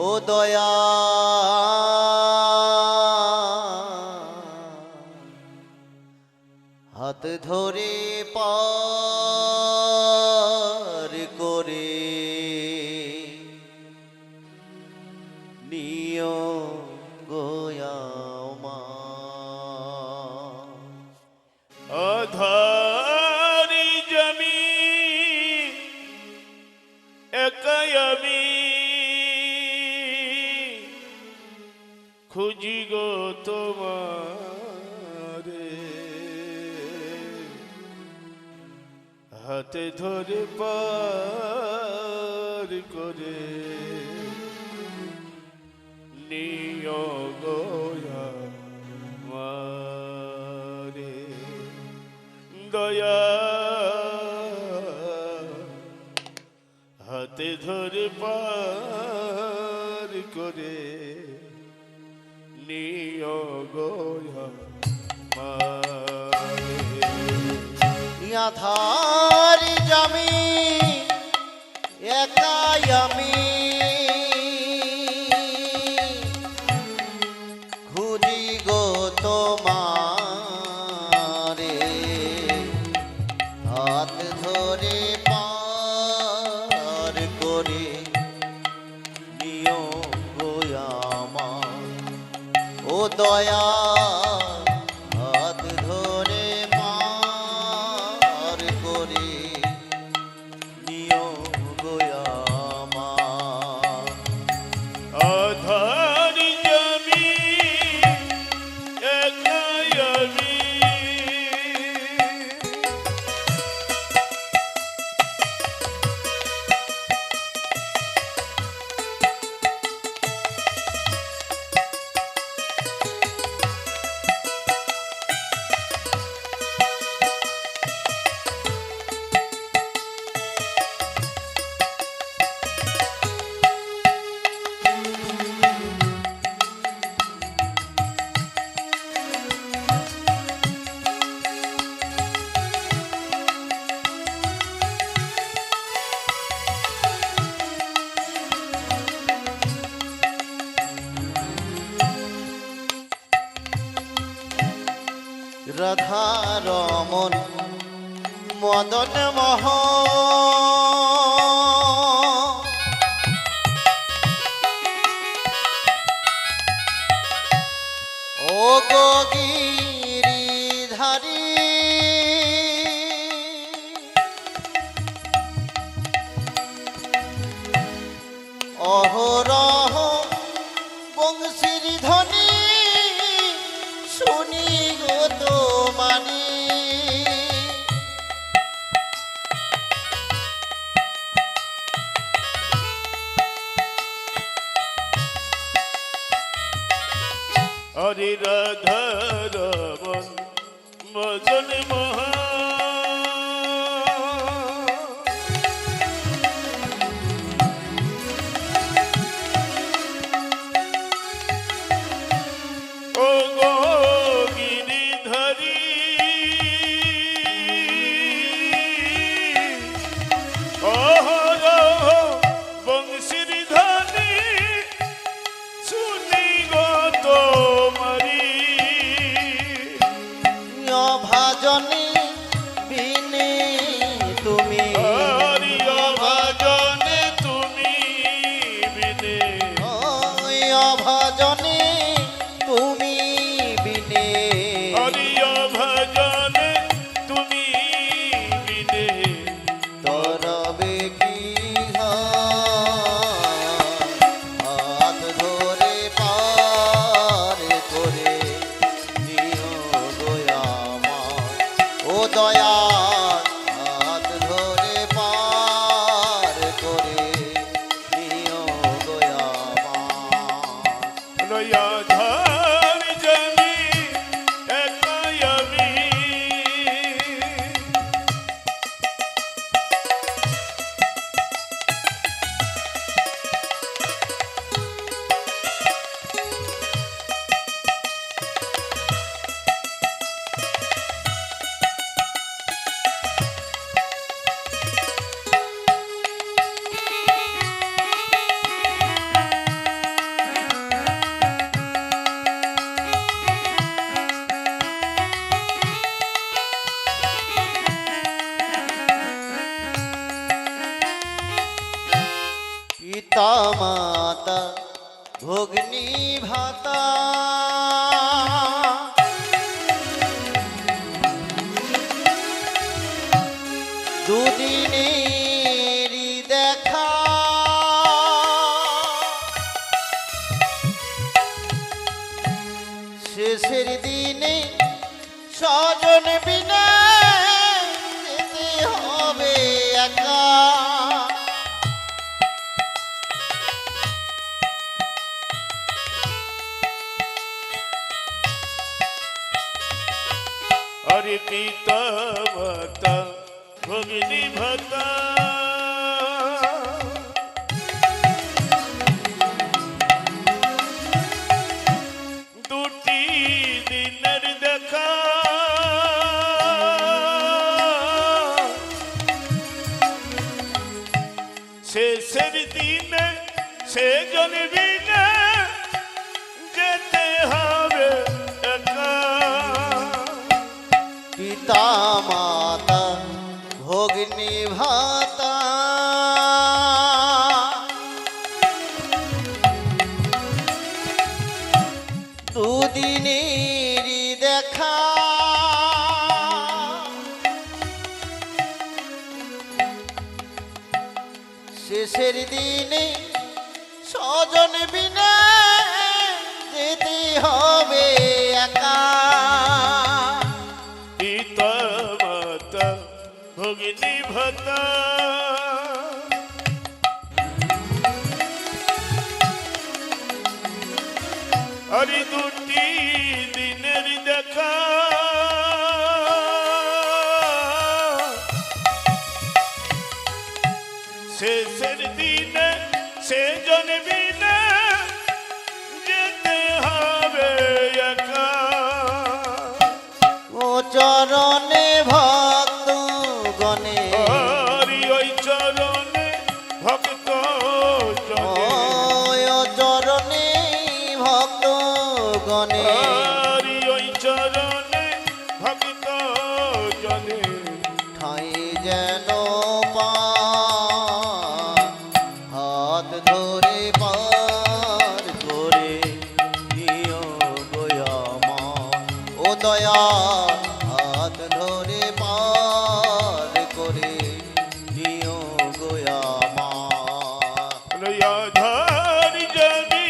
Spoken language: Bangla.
ও দয়া। হাত ধরে পার করে নিয় গোয়ামা খুঁজি গো তোমারে। হাতে ধরে পার করে নিয়োগ মারে দয়া হাতে ধরে পার করে আধার জমি একাই আমি। হরি রাধা রমন মদন মহা ভজন দুদিনেরই দেখা শেষের দিনে স্বজন বিনা যেতে হবে একা। হরে পিতা মাতা ভগিনী ভাতা দুটি দিনের দেখা শেষের দিনে সে জন ভাতা দুদিনেরই দেখা। শেষের দিনে স্বজন বিনা যেতে হবে একা। আরে দুটি দিনের দেখা। শেষের দিনে সে জন চলে ঠাই যেন পা হাত ধরে পার করে নিও ও দয়া হাত ধরে পার করে নিও ধর যদি